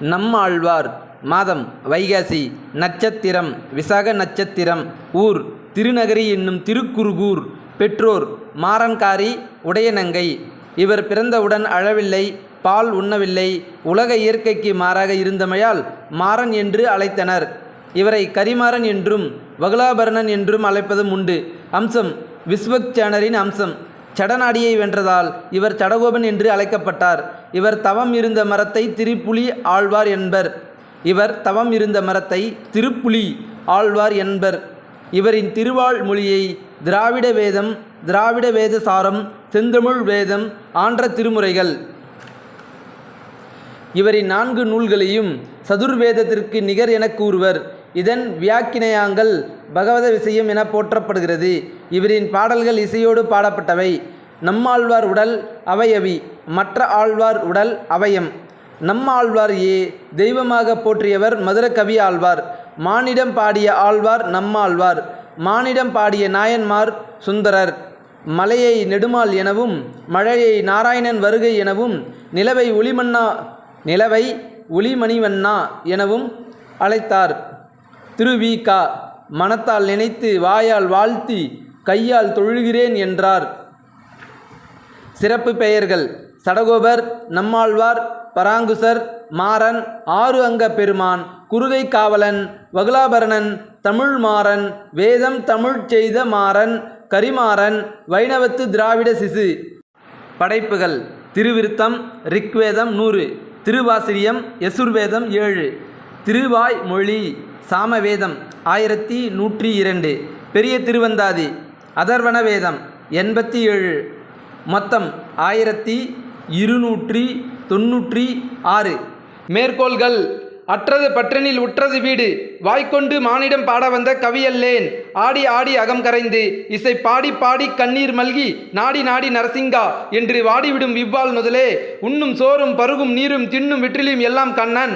நம்மாழ்வார் மாதம் வைகாசி நட்சத்திரம் விசாக நட்சத்திரம் ஊர் திருநகரி என்னும் திருக்குறுகூர் பெற்றோர் மாறன்காரி உடையநங்கை. இவர் பிறந்தவுடன் அழவில்லை பால் உண்ணவில்லை உலக இயற்கைக்கு மாறாக இருந்தமையால் மாறன் என்று அழைத்தனர். இவரை கரிமாறன் என்றும் வகுலாபரணன் என்றும் அழைப்பதும் உண்டு. அம்சம் விஸ்வக்சேனரின் அம்சம். சடநாடியை வென்றதால் இவர் சடகோபன் என்று அழைக்கப்பட்டார். இவர் தவம் இருந்த மரத்தை திருப்புலி ஆழ்வார் என்பர். இவர் தவம் இருந்த மரத்தை திருப்புலி ஆழ்வார் என்பர். இவரின் திருவாள் மொழியை திராவிட வேதம் திராவிட வேத சாரம் செந்தமிழ் வேதம் ஆன்ற திருமுறைகள். இவரின் நான்கு நூல்களையும் சதுர்வேதத்திற்கு நிகர் என கூறுவர். இதன் வியாக்கினையாங்கள் பகவத விஷயம் என போற்றப்படுகிறது. இவரின் பாடல்கள் இசையோடு பாடப்பட்டவை. நம்மாழ்வார் உடல் அவையவி மற்ற ஆழ்வார் உடல் அவயம். நம்மாழ்வார் ஏ தெய்வமாக போற்றியவர் மதுர கவி ஆழ்வார். மானிடம் பாடிய ஆழ்வார் நம்மாழ்வார். மானிடம் பாடிய நாயன்மார் சுந்தரர். மலையை நெடுமால் எனவும் மழையை நாராயணன் வருகை எனவும் நிலவை ஒளிமன்னா நிலவை ஒளிமணிவண்ணா எனவும் அழைத்தார். திருவிகா மனத்தால் நினைத்து வாயால் வாழ்த்தி கையால் தொழுகிறேன் என்றார். சிறப்பு பெயர்கள் சடகோபர் நம்மாழ்வார் பராங்குசர் மாறன் ஆறு அங்க பெருமான் குருகை காவலன் வகுலாபரணன் தமிழ் மாறன் வேதம் தமிழ் செய்த மாறன் கரிமாறன் வைணவத்து திராவிட சிசு. படைப்புகள் திருவிருத்தம் ரிக்வேதம் நூறு திருவாசிரியம் யசுர்வேதம் ஏழு. திருவாய் மொழி சாமவேதம் ஆயிரத்தி நூற்றி இரண்டு. பெரிய திருவந்தாதி அதர்வண வேதம் எண்பத்தி ஏழு. மொத்தம் ஆயிரத்தி இருநூற்றி தொன்னூற்றி ஆறு. மேற்கோள்கள் அற்றது பற்றனில் உற்றது வீடு வாய்க்கொண்டு மானிடம் பாட வந்த கவியல்லேன் ஆடி ஆடி அகம் கரைந்து இசை பாடி பாடி கண்ணீர் மல்கி நாடி நாடி நரசிங்கா என்று வாடிவிடும் இவ்வாள் முதலே உண்ணும் சோறும் பருகும் நீரும் தின்னும் விற்றிலும் எல்லாம் கண்ணன்